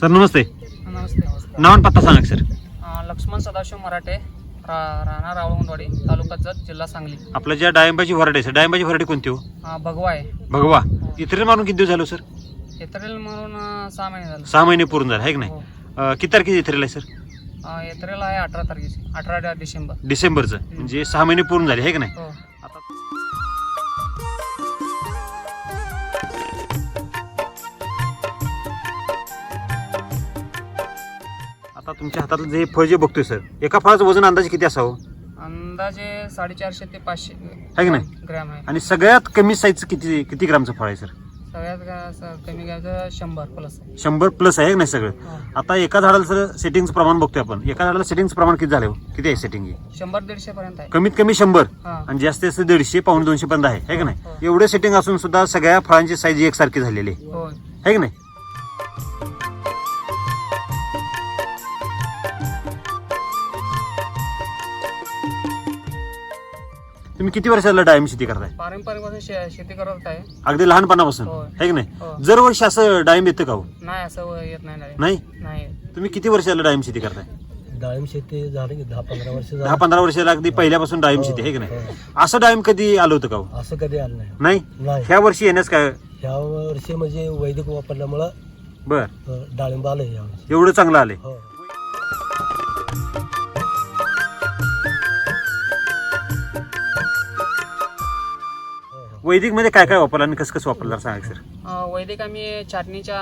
Sir नमस्ते. नमस्ते. नाव आणि पत्ता सांगा सर. अं, लक्ष्मण सदाशिव मराठे रा राहणार रावळगुंडवाडी तालुका जत जिल्हा सांगली. आपलं ज्या डाळिंबाची व्हरायटी आहे सर डाळिंबाची व्हरायटी कोणती हो? अं, भगवा आहे. भगवा. इतर मारून किती दिवस झालो सर? एप्रिल म्हणून अं, सहा महिने झाले. सहा महिने पूर्ण झाले आहे की नाही? हो. अं, किती तारखेची इथरेल आहे सर? अं, आहे अठरा तारखेची अठरा डिसेंबर. डिसेंबरचं. म्हणजे सहा महिने पूर्ण झाले आहे की नाही? हो. तुमच्या हातातलं जे फळ जे बघतोय सर एका फळाचं वजन अंदाजे किती असावं? अंदाजे साडेचारशे ते पाचशे आहे की नाही? ग्रॅम आहे. आणि सगळ्यात कमी साईजचं किती किती ग्रामचं फळ आहे सर? सगळ्यात कमी घ्यायचं शंभर प्लस आहे. शंभर प्लस आहे की नाही सगळं? हो. आता एका झाडाला सर सेटिंगचं प्रमाण बघतोय आपण. एका झाडाला सेटिंगचं प्रमाण किती झालं? किती आहे सेटिंग शंभर दीडशे पर्यंत आहे. कमीत कमी शंभर. हा. आणि जास्तीत जास्त दीडशे पावणे दोनशे पर्यंत आहे. है की नाही? हो. एवढे सेटिंग असून सुद्धा सगळ्या फळांची साईज एकसारखी झालेली आहे. है की नाही? तुम्ही किती वर्षाला डाळिंब शेती करताय? पारंपरिकपासून शेती करत आहे. अगदी लहानपणापासून होय. है की नाही? हो. दरवर्षी असं डाळिंब येतं का हो? नाही असं येत नाही नाही? तुम्ही किती वर्षाला डाळिंब शेती करताय? डाळिंब शेती झाली की दहा पंधरा वर्ष दहा झाली पंधरा वर्षाला अगदी पहिल्यापासून डाळिंब शेती आहे की नाही? असं डाळिंब कधी आलं होतं का हो? असं कधी आलं नाही. नाही? नाही. ह्या वर्षी येण्यास काय? ह्या वर्षी म्हणजे वैदिक वापरल्यामुळं बर. अं, डाळिंब आलं या वर्षी. एवढं चांगलं आलंय. हो. वैदिकमध्ये काय काय वापरलं आणि कसं कसं वापरलं सांगा सर? अं, वैदिक आम्ही छाटणीच्या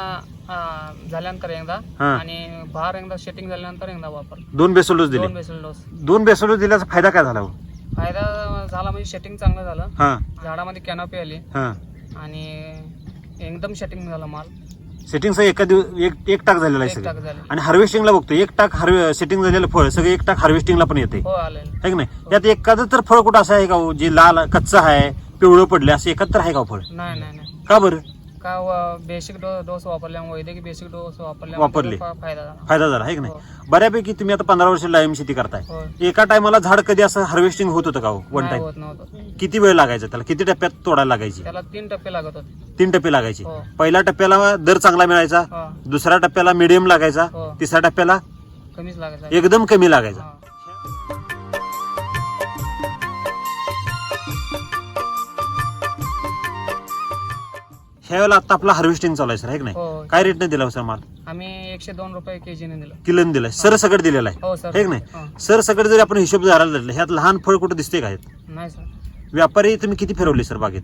अं, झाल्यानंतर एकदा हा. आणि बाहेर एकदा सेटिंग झाल्यानंतर एकदा वापर दोन बेसल डोस दिले. दोन बेसल डोस दोन बेसल डोस दिल्याचा फायदा काय झाला हो? फायदा झाला म्हणजे सेटिंग चांगलं झालं. हा. झाडामध्ये कॅनॉपी आली. हा. आणि एकदम सेटिंग झालं माल. सेटिंगचा एका दिवस एक एक टाक झालेला आहे एक टाक सगळं झाले आणि हार्वेस्टिंगला बघतो एक टाक हार्वे सेटिंग झालेलं फळ सगळं एक टाक हार्वेस्टिंगला पण येते हो आले है की नाही? यात एखादं तर फळ कुठं असं आहे का हो, जे लाल कच्चं आहे? पिवळं पडलं असं एकत्र आहे का फळ? नाही नाही नाही. का बरं? का बेसिक डोस वापरल्यामुळे वैद्यकीय बेसिक डोस वापरले. फायदा झाला. फायदा झाला आहे की नाही? हो. बऱ्यापैकी तुम्ही आता पंधरा वर्ष डाळिंब शेती करताय. हो. एका टायमाला झाड कधी असं हार्वेस्टिंग होत होतं का हो? वन नाही टाइम होत नव्हतं. किती वेळ लागायचा त्याला? किती टप्प्यात तोडायला लागायची? त्याला तीन टप्पे लागत होते. तीन टप्पे लागायचे. हो. पहिल्या टप्प्याला दर चांगला मिळायचा. हा. दुसऱ्या टप्प्याला मिडियम लागायचा. हो. तिसऱ्या टप्प्याला कमीच लागायचा. एकदम कमी लागायचा. हा. ह्या वेळेला आता आपला हार्वेस्टिंग चालू आहे सर आहे की नाही? हो. काय रेटने दिला हो सर माल? आम्ही एकशे दोन रुपये केजीने दिलं. किलन दिलाय सर सगळं दिलेला आहे. हो सर. है की नाही? हा. सर सगळं जरी आपण हिशोब धरायला धरलं ह्यात लहान फळ कुठं दिसते का ह्यात? नाही सर. व्यापारी तुम्ही किती फिरवले सर बागेत?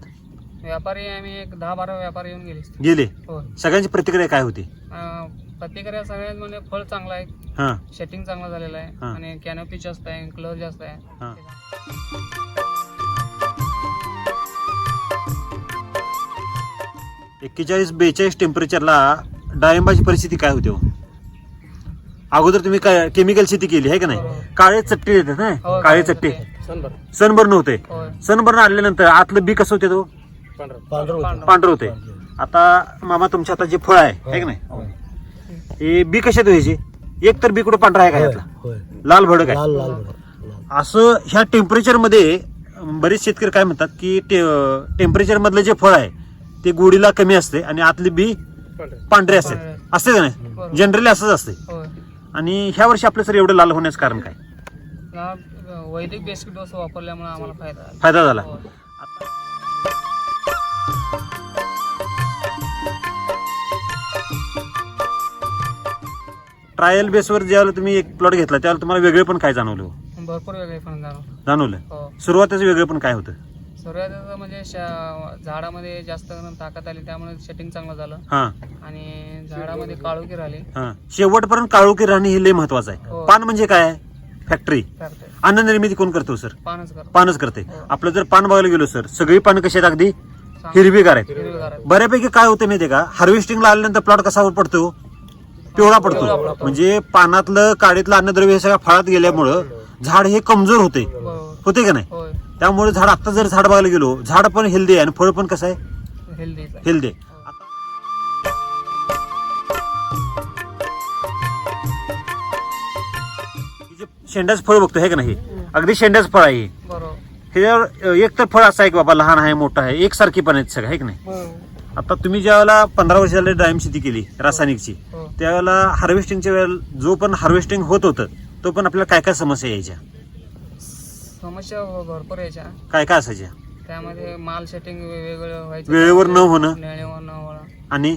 व्यापारी आम्ही एक दहा बारा व्यापारी येऊन गेले. गेले? हो. सगळ्यांची प्रतिक्रिया काय होती? अं, प्रतिक्रिया सगळ्यात म्हणजे फळ चांगलं आहे. हा. सेटिंग चांगलं झालेलं आहे. हा. आणि कॅनोपी जास्त आहे कलर जास्त आहे. हा. एक्केचाळीस बेचाळीस टेम्परेचरला डाळिंबाची परिस्थिती काय होती हो? अगोदर तुम्ही काय केमिकल शेती केली आहे का नाही? बरोबर. काळे चट्टे येतात ना? हो, काळे चट्टे. सनबर सनबर्न होते सनबर्न आल्यानंतर आतलं बी कसं होते तो? पांढरं. होतं. पांढरं. होते. आता मामा तुमच्या आता जे फळ आहे है का नाही? हे. बी कशात व्हायचे? एक तर बी कुठं पांढरा आहे का यातला. लाल भडक आहे. लाल लाल भडक, लाल. असं ह्या टेम्परेचरमध्ये अं, बरेच शेतकरी काय म्हणतात की टेम्परेचर मधलं जे फळ आहे ते गोडीला कमी असते आणि आतली बी पांढरे. असते. असते का नाही. जनरली असंच असते. आणि ह्या वर्षी आपलं सर एवढं लाल होण्याचं कारण काय? वैदिक बेसिक डोस वापरल्यामुळे आम्हाला फायदा झाला. फायदा झाला. ट्रायल बेसवर ज्यावेळेला तुम्ही एक प्लॉट घेतला त्यावेळेला तुम्हाला वेगळे पण काय जाणवलं हो? भरपूर वेगळे पण जाणव जाणवलं. हो. सुरुवातीचं वेगळं पण काय होतं? म्हणजे शा- झाडामध्ये जास्त ताकद आली त्यामुळे सेटिंग चांगलं झालं. हा. आणि झाडामध्ये काळोखी राहिली. हा. शेवटपर्यंत काळोखी राहणे हे लय महत्वाचं आहे. हो. पान म्हणजे काय? फॅक्टरी करते अन्न निर्मिती कोण करतो सर पानच कर पानच करते. हो. आपलं जर पान बघायला गेलो सर सगळी पानं कशी आहेत अगदी. हिरवीगार आहेत. हिरवीगार आहेत. बऱ्यापैकी काय होतं माहितीये का? हार्वेस्टिंगला आल्यानंतर प्लॉट कसा पडतो? पिवळा पिवळा पडतो. पडतो. म्हणजे पानातलं काडीतलं अन्नद्रव्य हे सगळं फळात गेल्यामुळं झाड हे कमजोर होते. बरोबर. होते का नाही? होय. त्यामुळे झाड आता जर झाड बघायला गेलो झाड पण हेल्दी आहे आणि फळ पण कसं आहे? हेल्दीच आहे. हेल्दी शेंड्याचं फळ बघतो हे का नाही? अगदी शेंड्याचं फळ आहे हे. ह्याच्यावर एक तर फळ असं आहे की बाबा लहान आहे मोठं आहे एकसारखी पण आहेत सगळं आहे की नाही? बरोबर आता तुम्ही ज्या वेळेला पंधरा वर्ष झाले डाळिंब शेती केली रासायनिकची हो. त्यावेळेला हार्वेस्टिंगच्या वेळेला जो पण हार्वेस्टिंग होत होतं तो पण आपल्याला काय काय समस्या यायच्या? समस्या भरपूर यायच्या काय काय असायच्या? त्यामध्ये माल सेटिंग वेगवेगळं व्हायचं. वेळेवर न होणं? वेळेवर न होणं. आणि?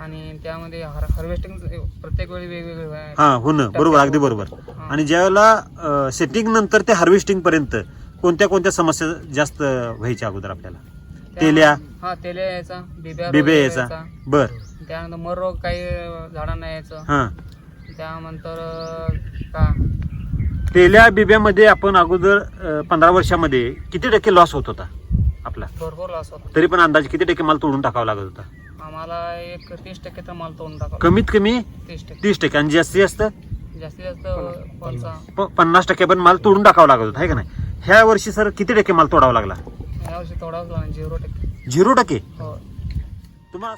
आणि त्यामध्ये हार्वेस्टिंग प्रत्येक वेळी वेगवेगळे हा होणं. बरोबर अगदी बरोबर. आणि ज्यावेळेला सेटिंग नंतर ते हार्वेस्टिंग पर्यंत कोणत्या कोणत्या समस्या जास्त व्हायच्या अगोदर आपल्याला? तेल्या? हा तेल्या यायचा. बिब्या रोग बिबे यायचा. बर. त्यानंतर मर रोग काही झाडांना यायचं. हा. त्यानंतर अं, का? तेल्या बिब्यामध्ये आपण अगोदर पंधरा वर्षामध्ये किती टक्के लॉस होत होता आपला? भरपूर लॉस होता तरी पण अंदाजे किती टक्के माल तोडून टाकावा लागत होता? आम्हाला एक तीस टक्के तर माल तोडून टाकावा कमीत कमी तीस टक्के. तीस टक्के. आणि जास्तीत जास्त? जास्तीत जास्त पंचा प- पन्नास टक्के पण माल तोडून टाकावा लागत होता है का नाही? ह्या वर्षी सर किती टक्के माल तोडावा लागला? यावर्षी झिरो टक्के. झिरो टक्के? हो. तुम्हाला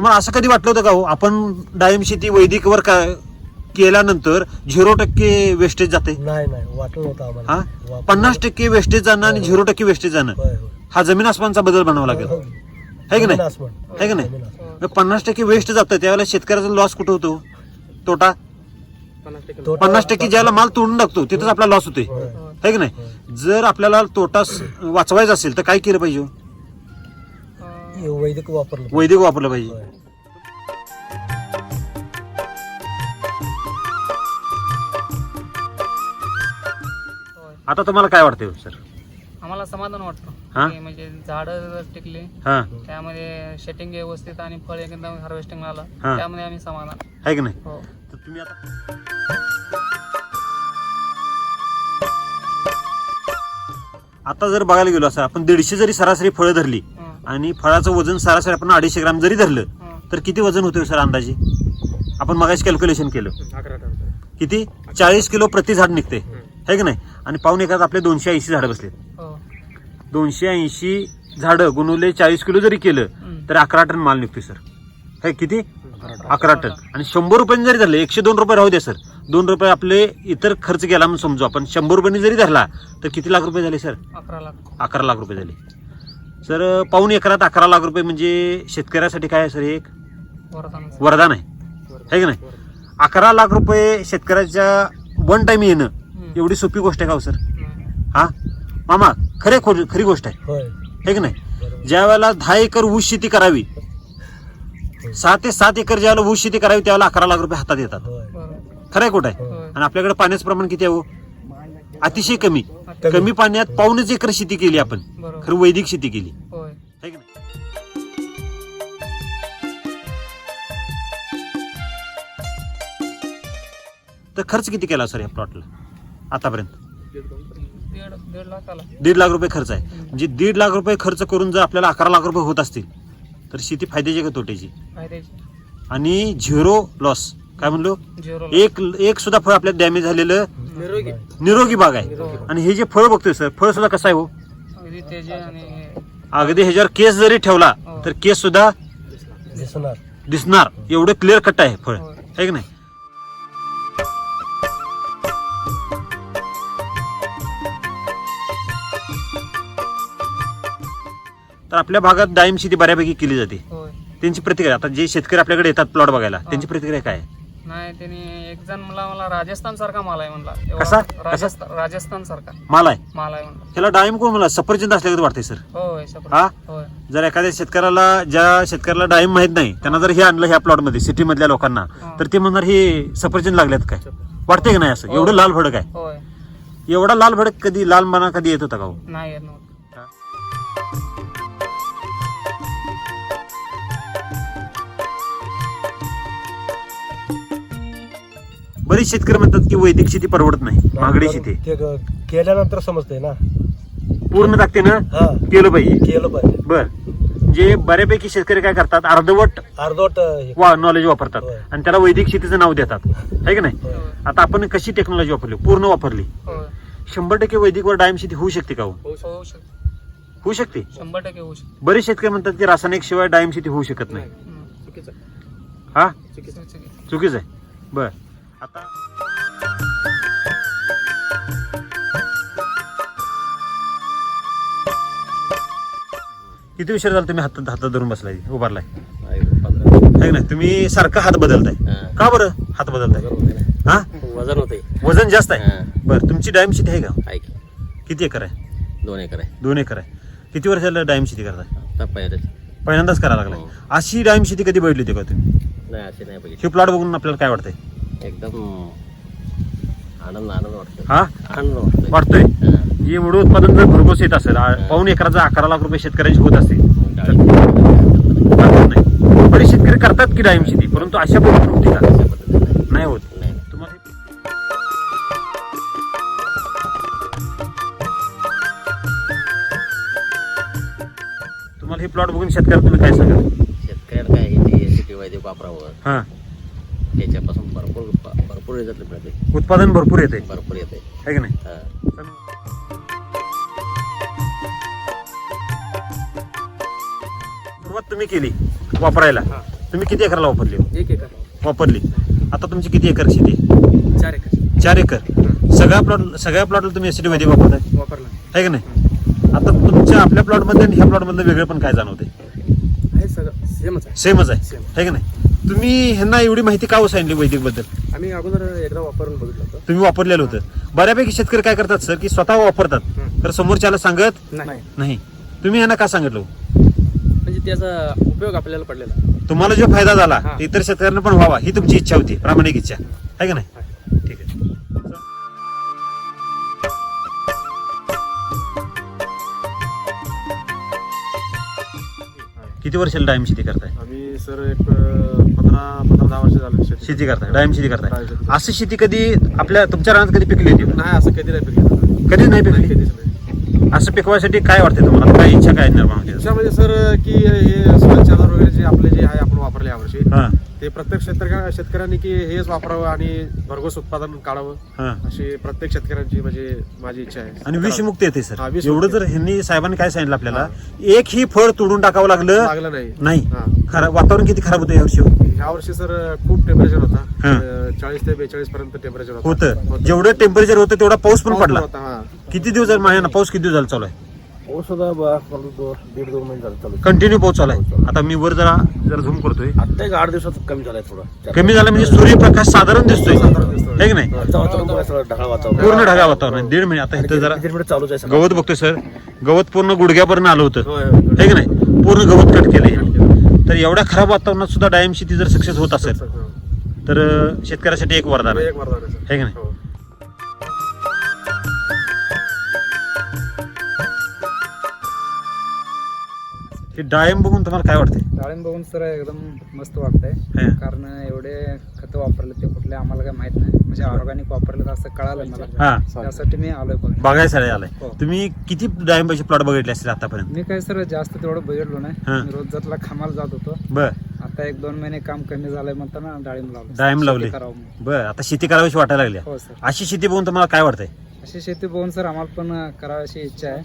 तुम्हाला असं कधी वाटलं होतं का हो? आपण डाळिंब शेती वैदिकवर का केल्यानंतर झिरो टक्के वेस्टेज जाते? नाही नाही. वाटलं नव्हतं हा? आम्हाला पन्नास टक्के वेस्टेज जाणं आणि झिरो टक्के वेस्टेज जाणं. होय, होय. हा जमीन आसमानचा बदल बनावा लागेल. हो. है की जमीन नाही आसमान. है की नाही? जमीन आसमान. मग पन्नास टक्के वेस्ट जातं त्यावेळेला शेतकऱ्याचा लॉस कुठं होतो? तोटा? पन्नास टक्के ज्याला माल तोडून टाकतो तिथंच आपला लॉस होतोय. होय. हो. है की नाही? जर आपल्याला तोटा स- वाचवायचा असेल तर काय केलं पाहिजे हे? वैदिक वापरलं वैदिक वापरलं पाहिजे. आता तुम्हाला काय वाटतंय सर? आम्हाला समाधान वाटतं. हा? की म्हणजे झाडं टिकली हा. त्यामध्ये सेटिंग व्यवस्थित आणि फळ एकदम हार्वेस्टिंग आलं हा. त्यामध्ये आम्ही समाधान. है की नाही? हो. तर तुम्ही आता आता जर बघायला गेलो असं आपण दीडशे जरी सरासरी फळं धरली आणि फळाचं वजन सरासरी आपण अडीचशे ग्राम जरी धरलं. तर किती वजन होतं सर अंदाजे? आपण मगाशी कॅल्क्युलेशन केलं. किती? चाळीस किलो प्रति झाड निघते. है की नाही? आणि पाऊन एकात आपले दोनशे ऐंशी झाडं बसले हो. दोनशे ऐंशी झाडं गुणवले चाळीस किलो जरी केलं. तर अकरा टन माल निघतोय सर. है किती? अकरा टन. आणि शंभर रुपयांनी जरी धरले एकशे दोन रुपये राहू द्या सर. दोन रुपये आपले इतर खर्च गेला म्हणून समजू आपण. शंभर रुपयांनी जरी धरला तर किती लाख रुपये झाले सर? अकरा लाख. अकरा लाख रुपये झाले. सर पाऊन एकरात अकरा लाख रुपये म्हणजे शेतकऱ्यासाठी काय आहे सर हे एक? वरदान वरदान आहे. है की नाही? अकरा लाख रुपये शेतकऱ्याच्या वन टाइम येणं एवढी सोपी गोष्ट आहे का हो सर? हा? मामा खरे खो- खरी गोष्ट आहे. होय. है की नाही. ज्या वेळेला दहा एकर ऊस शेती करावी सहा ते सात एकर ज्यावेळेला ऊस शेती करावी त्यावेळेला अकरा लाख रुपये हातात येतात. खरं आहे कुठं आहे. आणि आपल्याकडे पाण्याचं प्रमाण किती आहे हो? अतिशय कमी. कमी. कमी पाण्यात पाऊनच एकर शेती केली आपण. बरोबर. खरं वैदिक शेती केली. होय. है की नाही? तर खर्च किती केला सर या प्लॉटला आतापर्यंत? दीड दीड लाख आला दीड लाख रुपये खर्च आहे. म्हणजे दीड लाख रुपये खर्च करून जर आपल्याला अकरा लाख रुपये होत असतील तर शेती फायद्याची का तोट्याची? फायद्याची. आणि झिरो लॉस. काय म्हणलो? झिरो एक एक सुद्धा फळ आपल्याला डॅमेज झालेलं निरोगी. निरोगी बाग आहे. आणि हे जे फळ बघतोय सर फळ सुद्धा कसं आहे हो? अगदी तेजे आणि अगदी ह्याच्यावर केस जरी ठेवला तर केस सुद्धा दिसणार. दिसणार. एवढं क्लिअर कट आहे फळ. आहे की नाही? तर आपल्या भागात डाळिंब शेती बऱ्यापैकी केली जाते. त्यांची प्रतिक्रिया आता जे शेतकरी आपल्याकडे येतात प्लॉट बघायला त्यांची प्रतिक्रिया काय आहे? नाही त्यांनी एक जण मला मला राजस्थान सारखा माल आहे म्हणला. कसा? एवढा राजस्थान राजस्थान सारखा. माल आहे? माल आहे म्हणला. त्याला डाळिंब कोण मला सफरचंद असल्यागत वाटते सर. होय. हा? होय. जर एखाद्या शेतकऱ्याला ज्या शेतकऱ्याला डाळिंब माहीत नाही त्यांना जर हे आणलं ह्या प्लॉटमध्ये सिटी मधल्या लोकांना हा. तर ते म्हणणार हे सफरचंद लागल्यात काय? वाटते की नाही असं? हो. एवढं लाल भडक आहे. एवढा लाल भडक कधी लाल मना कधी येत होता का हो? नाही येत नव्हतं. बरेच शेतकरी म्हणतात की वैदिक शेती परवडत नाही. महागडी शेती. ते ग- केल्यानंतर समजतंय ना. पूर्ण ताकदीनं हा. केलं पाहिजे. केलं पाहिजे. बर. जे बऱ्यापैकी शेतकरी काय करतात अर्धवट अर्धवट हे- वा नॉलेज वापरतात. होय. आणि त्याला वैदिक शेतीचं नाव देतात. है की नाही? होय. आता आपण कशी टेक्नॉलॉजी वापरली? पूर्ण वापरली. होय. शंभर टक्के वैदिकवर डायम शेती होऊ शकते का हो? होऊ शकते. होऊ शकते. शंभर टक्के होऊ शकते. बरेच शेतकरी म्हणतात की रासायनिक शिवाय डायम शेती होऊ शकत नाही. हम्म. हा? चुकीचं चुकीचं. चुकीच आहे. बर. आता किती उशीर झाला तुम्ही हातात हातात धरून बसलाय? उभारलाय? आहे ना तुम्ही सारखा हात बदलताय. का बरं हात बदलताय? हा? वजन होते वजन जास्त आहे. बरं तुमची डायम शेती आहे का? आहे की. किती एकर आहे? दोन एकर आहे. दोन एकर आहे. किती वर्षाला डायम शेती करताय? पहिल्यांदाच. करायला लागलाय. हो. अशी डायम शेती कधी बघितली होती का तुम्ही? नाही असे नाही बघितले. हे प्लॉट बघून आपल्याला काय वाटतंय? एकदम आनंद आनंद वाटतो हा? आनंद वाटतो वाटतोय? हा. एवढं उत्पादन जर भरघोस येत असेल पाऊण एकराचा अकरा लाख रुपये शेतकऱ्यांची होत असेल बरेच शेतकरी करतात की डाळिंब शेती? परंतु अशा पद्धतीने होती नाही. होत. नाही तुम्हाला तुम्हाला हे प्लॉट बघून शेतकऱ्याला तुम्ही काय सांगाल? शेतकऱ्याला काय हे वापरावं? हा. त्याच्यापासून भरपूर भरपूर रिझल्ट मिळते उत्पादन भरपूर येते. भरपूर येते. आहे की नाही? हा. सुरुवात तुम्ही केली वापरायला. तुम्ही किती एकराला वापरली? एक एकर. वापरली. आता तुमची किती एकर शेती? चार एकर. चार एकर. सगळ्या प्लॉट सगळ्या प्लॉटला तुम्ही एसिडी वैदिक वापरताय? वापरला आहे का नाही? आता तुमच्या आपल्या प्लॉटमध्ये आणि ह्या प्लॉटमधलं वेगळे पण काय जाणवते सेमच आहे. सेमच आहे. आहे का नाही? तुम्ही ह्यांना एवढी माहिती का हो सांगितली वैदिकबद्दल आम्ही अगोदर एकदा वापरून बघितलं होतं. तुम्ही वापरलेलं होतं. बऱ्यापैकी शेतकरी काय करतात सर की स्वतः वापरतात. तर समोरच्याला सांगत नाही. नाही. तुम्ही यांना का सांगितलं? म्हणजे त्याचा उपयोग आपल्याला पडलेला तुम्हाला जो फायदा झाला हा. इतर शेतकऱ्यांना पण व्हावा ही तुमची इच्छा होती प्रामाणिक इच्छा. आहे का नाही? ठीक आहे. किती वर्षाला डाळिंब शेती करताय? आम्ही सर एक अं, पंधरा पंधरा दहा वर्ष झाले शेती. शेती करताय डाळिंब शेती करताय. डाळिंब शेती. अशी शेती कधी आपल्या तुमच्या रानात कधी पिकली होती? नाही असं कधी नाही पिकलं. कधीच नाही पिकली? कधीच नाही. असं पिकवायसाठी काय वाटते तुम्हाला? काय इच्छा काय निर्माण होते? त्याच्या म्हणजे सर की हे चादर वगैरे जे आपले जे आहे आपण वापरले यावर्षी हा. ते प्रत्येक शेतकऱ्या शेतकऱ्यांनी की हेच वापरावं आणि भरघोस उत्पादन काढावं हा. अशी प्रत्येक शेतकऱ्यांची म्हणजे माझी इच्छा आहे. आणि विषमुक्त येते सर. हा, विषमुक्त एवढं जर ह्यांनी साहेबांनी काय सांगितलं आपल्याला एक ही फळ तोडून टाकावं लागलं लागलं नाही. नाही. हा. खरा वातावरण किती खराब होतं यावर्षी ह्या वर्षी सर खूप टेम्परेचर हा. होता चाळीस ते बेचाळीस पर्यंत टेम्परेचर होतं. जेवढं टेम्परेचर होतं तेवढा पाऊस पण पडला. होता हा. किती दिवस झाले महिना पाऊस किती दिवस झाला चालू आहे? पाऊस दीड दोन महिने झाले चालू. कंटिन्यू पाऊस चालू आहे. आता मी वर जरा जरा झूम करतोय. आता एक आठ दिवसात कमी झालाय थोडा. कमी झालं म्हणजे सूर्यप्रकाश साधारण दिसतोय. की नाही? वातावरण ढगाळ पूर्ण ढगा वातावरण आहे. दीड महिने आता इथं जरा मिनिट चालूच आहे सगळं. गवत बघतोय सर. गवत पूर्ण गुडघ्यापर्यंत आलं होतं. होय, होय. आहे की नाही? पूर्ण गवत कट केलंय. तर एवढ्या खराब वातावरणात सुद्धा डायम शेती जर सक्सेस होत असेल तर शेतकऱ्यासाठी एक वरदान आहे एक वरदान आहे, सर. है की नाही? हो. डाळिंब बघून तुम्हाला काय वाटते डाळिंब बघून सर एकदम मस्त वाटतंय. हे. कारण एवढे खतं वापरले ते कुठले आम्हाला काय माहीत नाही. म्हणजे ऑर्गॅनिक वापरले तर असं कळालं मला. हा. त्यासाठी मी आलोय बघ बघायसाठी आलाय. हो. तुम्ही किती डाळिंबाचे प्लॉट बघितले असतील आतापर्यंत? मी काय सर जास्त तेवढं बघितलो हा. नाही मी रोज जातला खामाला जात होतो. बर. आता एक दोन महिने काम कमी झालंय म्हणताना डाळिंब लावलं. डाळिंब लावले. करावं म्हणून. बर आता शेती करावीशी वाटायला लागली. हो सर. अशी शेती बघून तुम्हाला काय वाटतंय? अशी शेती बघून सर आम्हाला पण करावीची इच्छा आहे.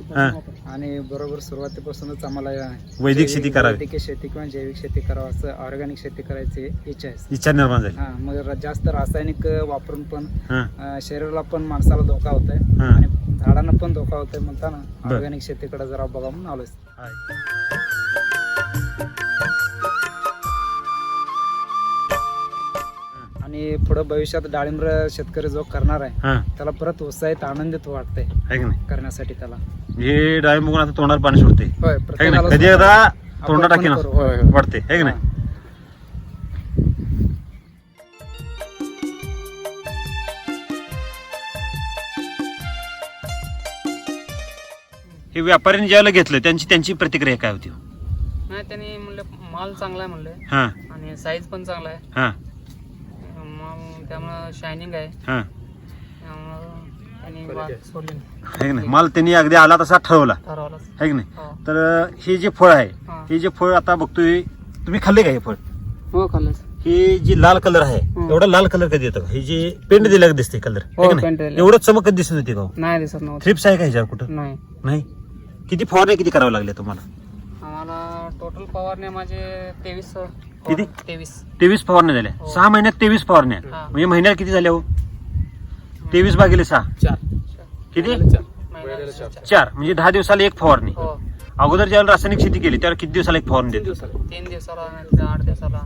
आणि बरोबर सुरुवातीपासूनच आम्हाला या वैदिक शेती करावी. वैदिक शेती किंवा जैविक शेती करावं असं ऑर्गॅनिक शेती करायची इच्छा आहे. इच्छा निर्माण झाली. हा मग र- जास्त रासायनिक वापरून पण हा. अ, शरीराला पण माणसाला धोका होत आहे हा. आणि झाडांना पण धोका होत आहे म्हणताना बर. ऑर्गॅनिक शेतीकडे जरा बघा म्हणून आलोय. आणि पुढं भविष्यात डाळिंब शेतकरी जो करणार आहे हा. त्याला परत उत्साहित आनंदित वाटतंय. आहे की नाही? करण्यासाठी त्याला. हे डाळिंब बघून आता तोंडाला पाणी सुटते होय आहे की नाही? कधी एकदा आपण तोंडा पण टाकी ना. करू. होय, होय. वाटते आहे की नाही? हे. व्यापाऱ्यांनी ज्यावेळेला घेतलं त्यांची त्यांची प्रतिक्रिया काय होती? नाही त्यांनी म्हणलं माल चांगला आहे म्हणले. हा. आणि साईज पण चांगला आहे. हा. त्यामुळं शायनिंग आहे. हा. त्यामुळं त्यांनी वाद सोडले आहे. की नाही? माल त्यांनी अगदी आला तसा ठरवला. आहे की नाही? हो. तर हे जे फळ आहे हा. हे जे फळ आता बघतोय तुम्ही खाल्ले का हे फळ? हो हे जी लाल कलर आहे हं. एवढा लाल कलर कधी येतो हे जे पेंट दिला दिसते कलर? हो. एवढं चमकत दिसत होती का हो? नाही दिसत नव्हतं. थ्रिप्स आहे का ह्याच्यावर कुठं? नाही. नाही? किती फवारण्या किती करावं लागले तुम्हाला? आम्हाला टोटल फवारण्या माझे तेवीस किती? तेवीस. तेवीस. फवारण्या झाल्या हो. सहा महिन्यात तेवीस फवारण्या हा. म्हणजे महिन्यात किती झाल्या हो? तेवीस भागिले सहा. चार. किती? महिन्याला चार. चार. म्हणजे दहा दिवसाला एक फवारणी हो. अगोदर ज्यावेळेला रासायनिक शेती केली त्यावेळेला किती दिवसाला एक फवारणी देत? तीन दिवसाला. नाही तर आठ दिवसाला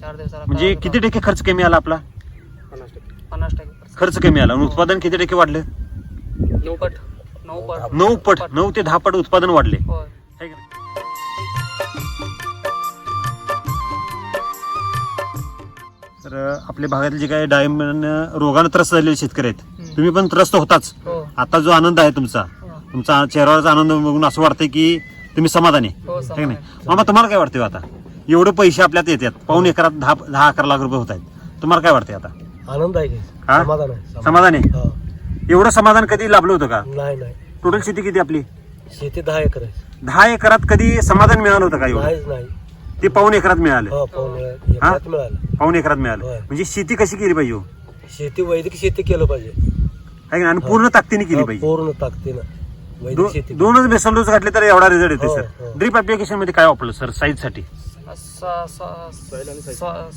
चार दिवसाला म्हणजे किती टक्के खर्च कमी आला आपला. पन्नास टक्के. खर्च कमी आला. आणि उत्पादन किती टक्के वाढलं? नऊ पट. नऊ पट. नऊ पट. नऊ ते दहा पट उत्पादन वाढले. होय. है का नाही? तर आपल्या भागातील जे काही डाळिंब रोगानं त्रस्त झालेले शेतकरी आहेत तुम्ही पण त्रस्त होताच. हो. आता जो आनंद आहे तुमचा हो. तुमचा चेहऱ्यावरचा आनंद बघून असं वाटतंय की तुम्ही समाधानी आहे. हो नाही. मामा तुम्हाला काय वाटतंय आता? एवढे पैसे आपल्यात येतात पाऊन एकरात दहा दहा अकरा लाख रुपये होत आहेत तुम्हाला काय वाटतंय आता? आनंद आहे की? समाधान आहे. एवढं समाधान कधी लाभलं होतं का? नाही नाही. टोटल शेती किती आपली? शेती दहा एकर आहे. दहा एकरात कधी समाधान मिळालं होतं का एवढं? नाही. ते पाऊन एकरात मिळालं. हो पाहुणे एकरात मिळालं. पाऊन एकरात मिळालं. होय. म्हणजे शेती कशी केली पाहिजे हो? शेती वैदिक शेती केलं पाहिजे. है का नाही? आणि पूर्ण ताकदीने केली हो, पाहिजे. पूर्ण ताकदीनं वैदिक दो- शेती दोनच बेसल डोस घातले तर एवढा रिझल्ट येते हो, सर हो. ड्रीप ऍप्लिकेशनमध्ये काय वापरलं सर साईजसाठी?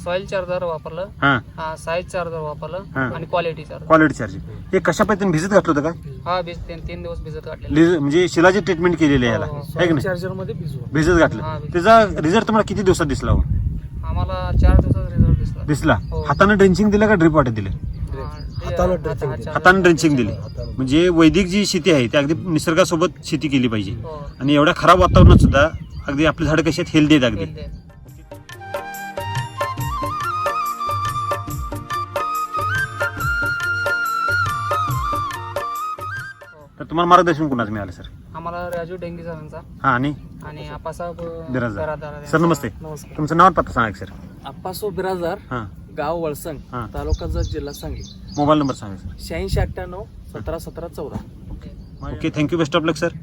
सॉइल चार्जर वापरलं. हा. साईज चार्जर वापरलं हा. आणि क्वालिटी चार्जर क्वालिटी चार्जिंग हे कशा पद्धतीने भिजत घातलं होतं का? हा तीन तीन दिवस भिजत काढलेलं लिज- म्हणजे शिलाची ट्रीटमेंट केलेली आहे याला. हो, है. की नाही? चार्जरमध्ये भिजत हा, घातलं भिजत. त्याचा रिझल्ट तुम्हाला किती दिवसात दिसला हो? आम्हाला चार दिवसाचा रिझल्ट दिसला. दिसला. हो. हाताने ड्रेंचिंग दिलं का ड्रीप वाटत दिलं? हा, ते हातानं हात- ड्रेंचिंग दिली. हातानं. म्हणजे वैदिक जी शेती आहे ती अगदी निसर्गासोबत शेती केली पाहिजे. हो. आणि एवढ्या खराब वातावरणात सुद्धा अगदी आपली झाडं कशी आहेत हेल्दी आहेत अगदी. तुम्हाला मार्गदर्शन कुणाचं मिळालं सर? आम्हाला राजू डेंगी सरांचा. हा आणि? आणि आपासाहेब बिराजदार. बिराजदार सर नमस्ते. नमस्कार. तुमचं नाव आणि पत्ता सांगा की सर. आप्पासो बिराजदार हां. गाव वळसंग हां. तालुका जत जिल्हा सांगली. मोबाईल नंबर सांगा सर. शहाऐंशी अठ्ठ्याण्णव सतरा सतरा चौदा. Okay thank you. Best of luck sir.